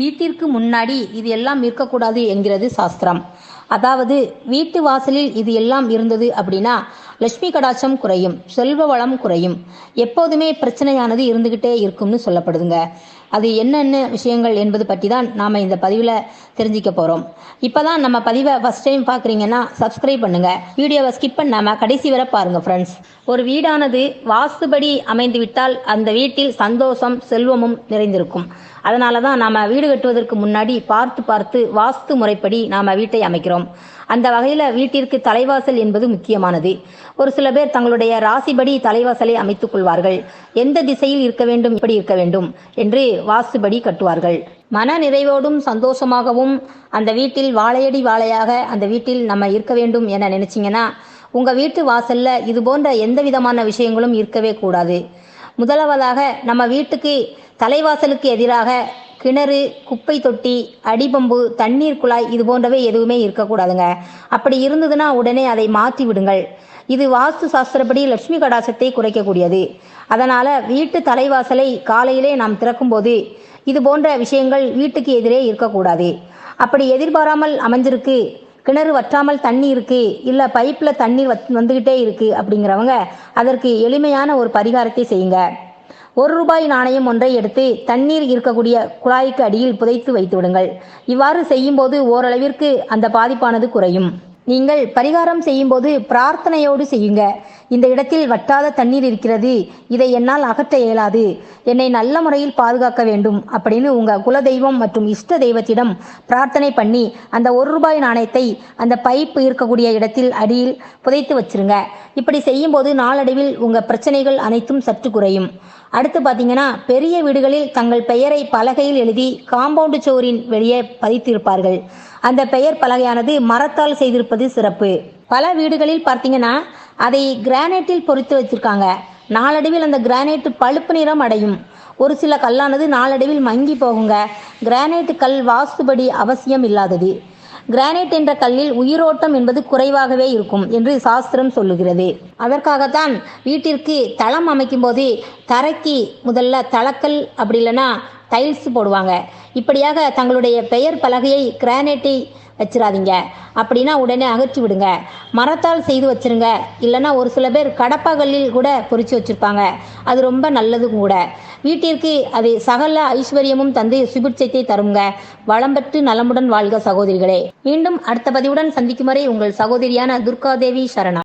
வீட்டிற்கு முன்னாடி இது எல்லாம் இருக்கக்கூடாது என்கிறது சாஸ்திரம். அதாவது வீட்டு வாசலில் இது எல்லாம் இருந்தது அப்படின்னா லட்சுமி கடாட்சம் குறையும் செல்வ வளம் குறையும். எப்போதுமே பிரச்சனையானது இருந்துக்கிட்டே இருக்கும்னு சொல்லப்படுதுங்க. அது என்னென்ன விஷயங்கள் என்பது பற்றி தான் நாம் இந்த பதிவில் தெரிஞ்சிக்க போகிறோம் இப்போ தான் நம்ம பதிவை ஃபஸ்ட் டைம் பார்க்குறீங்கன்னா சப்ஸ்கிரைப் பண்ணுங்கள் வீடியோவை ஸ்கிப் பண்ணாமல் கடைசி வரை பாருங்கள் ஃப்ரெண்ட்ஸ் ஒரு வீடானது வாஸ்துபடி அமைந்து விட்டால் அந்த வீட்டில் சந்தோஷம் செல்வமும் நிறைந்திருக்கும். அதனால தான் நாம் வீடு கட்டுவதற்கு முன்னாடி பார்த்து பார்த்து வாஸ்து முறைப்படி நாம் வீட்டை அமைக்கிறோம். அந்த வகையில் வீட்டிற்கு தலைவாசல் என்பது முக்கியமானது. ஒரு சில பேர் தங்களுடைய ராசிபடி தலைவாசலை அமைத்துக் கொள்வார்கள். எந்த திசையில் இருக்க வேண்டும் இப்படி இருக்க வேண்டும் என்று வாஸ்துபடி கட்டுவார்கள். மன நிறைவோடும் சந்தோஷமாகவும் அந்த வீட்டில் வாழையடி வாழையாக அந்த வீட்டில் நம்ம இருக்க வேண்டும் என நினைச்சீங்கன்னா உங்கள் வீட்டு வாசல்ல இது போன்ற எந்த விதமான விஷயங்களும் இருக்கவே கூடாது. முதலாவதாக நம்ம வீட்டுக்கு தலைவாசலுக்கு எதிராக கிணறு குப்பை தொட்டி அடிபம்பு தண்ணீர் குழாய் இது போன்றவை எதுவுமே இருக்கக்கூடாதுங்க. அப்படி இருந்ததுன்னா உடனே அதை மாற்றி விடுங்கள். இது வாஸ்து சாஸ்திரப்படி லட்சுமி கடாசத்தை குறைக்கக்கூடியது. அதனால் வீட்டு தலைவாசலை காலையிலே நாம் திறக்கும்போது இது போன்ற விஷயங்கள் வீட்டுக்கு எதிரே இருக்கக்கூடாது. அப்படி எதிர்பாராமல் அமைஞ்சிருக்கு கிணறு வற்றாமல் தண்ணி இருக்கு இல்லை பைப்பில் தண்ணீர் வத் வந்துக்கிட்டே இருக்கு அப்படிங்கிறவங்க அதற்கு எளிமையான ஒரு பரிகாரத்தை செய்யுங்க. ஒரு ரூபாய் நாணயம் ஒன்றை எடுத்து தண்ணீர் இருக்கக்கூடிய குழாய்க்கு அடியில் புதைத்து வைத்து விடுங்கள். இவ்வாறு செய்யும்போது ஓரளவிற்கு அந்த பாதிப்பானது குறையும். நீங்கள் பரிகாரம் செய்யும்போது பிரார்த்தனையோடு செய்யுங்க. இந்த இடத்தில் வட்டாத தண்ணீர் இருக்கிறது. இதை என்னால் அகற்ற இயலாது. என்னை நல்ல முறையில் பாதுகாக்க வேண்டும். அப்படின்னு உங்க குலதெய்வம் மற்றும் இஷ்ட தெய்வத்திடம் பிரார்த்தனை பண்ணி அந்த ஒரு ரூபாய் நாணயத்தை அந்த பைப் இருக்கக்கூடிய இடத்தில் அடியில் புதைத்து வச்சிருங்க. இப்படி செய்யும்போது நாளடைவில் உங்க பிரச்சனைகள் அனைத்தும் சற்று குறையும். அடுத்து பார்த்தீங்கன்னா பெரிய வீடுகளில் தங்கள் பெயரை பலகையில் எழுதி காம்பவுண்டு சோரின் வெளியே பதித்திருப்பார்கள். அந்த பெயர் பலகையானது மரத்தால் செய்திருப்பது சிறப்பு. பல வீடுகளில் பார்த்தீங்கன்னா அதை கிரானைட்டில் பொறித்து வச்சுருக்காங்க நாளடைவில் அந்த கிரானைட் பழுப்பு நிறம் அடையும். ஒரு சில கல்லானது நாளடைவில் மங்கி போகுங்க. கிரானைட் கல் வாஸ்துபடி அவசியம் இல்லாதது. கிரானைட் என்ற கல்லில் உயிரோட்டம் என்பது குறைவாகவே இருக்கும் என்று சாஸ்திரம் சொல்லுகிறது. அதற்காகத்தான் வீட்டிற்கு தளம் அமைக்கும் போது தரைக்கு முதல்ல தளக்கல் அப்படி இல்லைன்னா டைல்ஸ் போடுவாங்க. இப்படியாக தங்களுடைய பெயர் பலகையை கிரானைட்டை வச்சிடாதீங்க அப்படின்னா உடனே அகற்றி விடுங்க. மரத்தால் செய்து வச்சிருங்க. இல்லைன்னா ஒரு சில பேர் கடப்பாகல்லில் கூட பொறிச்சு வச்சிருப்பாங்க. அது ரொம்ப நல்லது கூட. வீட்டிற்கு அது சகல ஐஸ்வர்யமும் தந்து சுபிட்சத்தை தருங்க. வளம் பெற்று நலமுடன் வாழ்க சகோதரிகளே. மீண்டும் அடுத்த பதிவுடன் சந்திக்கும் வரை உங்கள் சகோதரியான துர்காதேவி சரணா